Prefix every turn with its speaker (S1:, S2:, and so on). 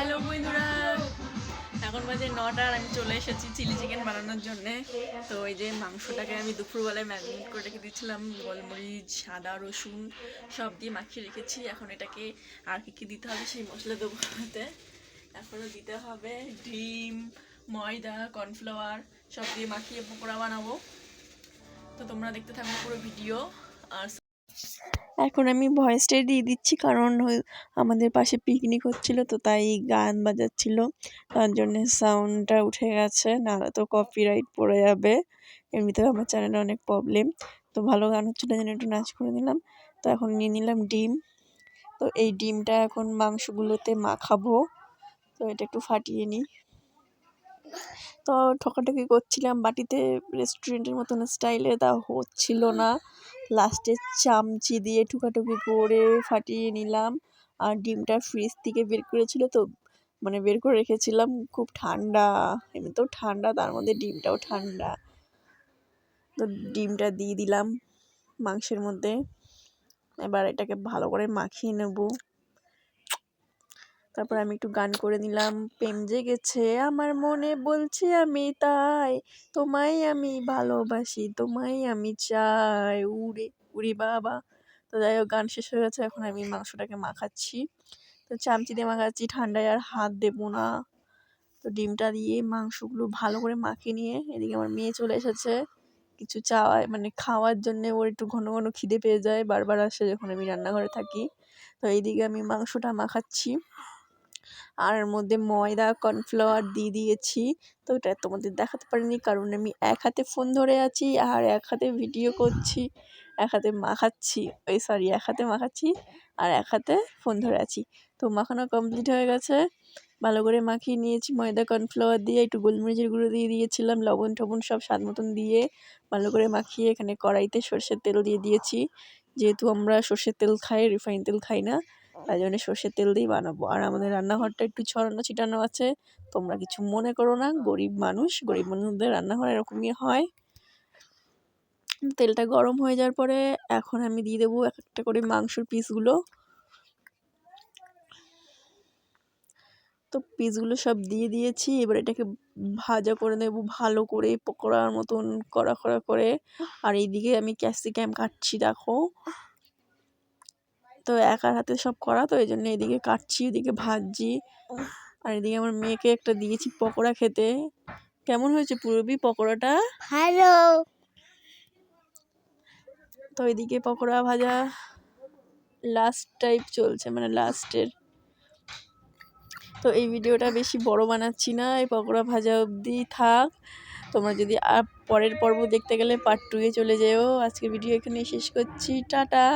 S1: Hello বন্ধুরা। এখন বাজে নটা আর আমি চলে এসেছি চিলি চিকেন বানানোর জন্যে। তো এই যে মাংসটাকে আমি দুপুরবেলায় ম্যারিনেট করে রেখে দিয়েছিলাম, গোলমরিচ, আদা, রসুন সব দিয়ে মাখিয়ে রেখেছি। এখন এটাকে আর কি কি দিতে হবে সেই মশলা দেবো এখনও দিতে হবে ডিম, ময়দা, কর্নফ্লাওয়ার সব দিয়ে মাখিয়ে পকোড়া বানাবো। তো তোমরা দেখতে থাকো পুরো ভিডিও। আর এখন আমি ভয়েসটাই দিয়ে দিচ্ছি, কারণ আমাদের পাশে পিকনিক হচ্ছিল তো তাই গান বাজাচ্ছিল। তার জন্যে সাউন্ডটা উঠে গেছে, নাহলে তো কপিরাইট পড়ে যাবে। এমনিতেও আমার চ্যানেলে অনেক প্রবলেম তো ভালো গান হচ্ছিল জন্য একটু নাচ করে নিলাম। তো এখন নিয়ে নিলাম ডিম। তো এই ডিমটা এখন মাংসগুলোতে মাখাবো। তো এটা একটু ফাটিয়ে নিই। তো ঠকাঠকি করছিলাম বাটিতে রেস্টুরেন্টের মতন স্টাইলে তা হচ্ছিল না। লাস্টে চামচি দিয়ে ঠুকাঠুকি করে ফাটিয়ে নিলাম। আর ডিমটা ফ্রিজ থেকে বের করেছিল তো মানে বের করে রেখেছিলাম, খুব ঠান্ডা, এমনিতেও ঠান্ডা, তার মধ্যে ডিমটাও ঠান্ডা। তো ডিমটা দিয়ে দিলাম মাংসের মধ্যে। এবার এটাকে ভালো করে মাখিয়ে নেব। তারপর আমি একটু গান করে নিলাম প্রেম জেগেছে আমার মনে বলছি আমি তাই, তোমায় আমি ভালোবাসি, তোমায় আমি চাই। উড়ে, উড়ি বাবা। তো যাই হোক, গান শেষ হয়ে গেছে, এখন আমি মাংসটাকে মাখাচ্ছি। তো চামচি দিয়ে মাখাচ্ছি, ঠান্ডায় আর হাত দেবো না। তো ডিমটা দিয়ে মাংসগুলো ভালো করে মাখিয়ে নিয়ে এদিকে আমার মেয়ে চলে এসেছে। কিছু চাওয়ায় মানে খাওয়ার জন্যে ওর একটু ঘন ঘন খিদে পেয়ে যায়, বারবার আসে যখন আমি রান্নাঘরে থাকি। তো এইদিকে আমি মাংসটা মাখাচ্ছি। আর এর মধ্যে ময়দা, কর্নফ্লাওয়ার দিয়ে দিয়েছি। তো এটা তোমাদের দেখাতে পারিনি কারণ আমি এক হাতে ফোন ধরে আছি আর এক হাতে ভিডিও করছি, এক হাতে মাখাচ্ছি, ওই সরি এক হাতে মাখাচ্ছি আর এক হাতে ফোন ধরে আছি। তো মাখানো কমপ্লিট হয়ে গেছে। ভালো করে মাখিয়ে নিয়েছি, ময়দা, কর্নফ্লাওয়ার দিয়ে একটু গোলমরিচের গুঁড়ো দিয়ে দিয়েছিলাম, লবণ, টবণ সব স্বাদ মতন দিয়ে ভালো করে মাখিয়ে এখানে কড়াইতে সর্ষের তেল দিয়ে দিয়েছি। যেহেতু আমরা সর্ষের তেল খাই রিফাইন তেল খাই না তাই জন্য সর্ষের তেল দিয়েই বানাবো। আর আমাদের রান্নাঘরটা একটু ছড়ানো ছিটানো আছে। তোমরা কিছু মনে করো না, গরিব মানুষ, গরিব মানুষদের রান্নাঘর এরকমই হয়। তেলটা গরম হয়ে যাওয়ার পরে এখন আমি দিয়ে দেবো এক একটা করে মাংসর পিসগুলো। তো পিসগুলো সব দিয়ে দিয়েছি। এবার এটাকে ভাজা করে নেব, ভালো করে পকোড়ার মতন, কড়া কড়া করে। আর এইদিকে আমি ক্যাপসিকাম কাটছি, দেখো। তো একার হাতে সব করা তো এই জন্য এদিকে কাটছি এদিকে ভাজছি। আর এদিকে আমার মেয়েকে একটা দিয়েছি পকোড়া খেতে। কেমন হয়েছে পুরবি পকোড়াটা?
S2: হ্যালো
S1: তো এদিকে পকোড়া ভাজা লাস্ট টাইপ চলছে মানে লাস্টের তো এই ভিডিওটা বেশি বড় বানাচ্ছি না এই পকোড়া ভাজা অবধি থাক। তোমরা যদি আর পরের পর্ব দেখতে গেলে পার্ট টুয়ে চলে যেও। আজকে ভিডিও এখানে শেষ করছি। টাটা!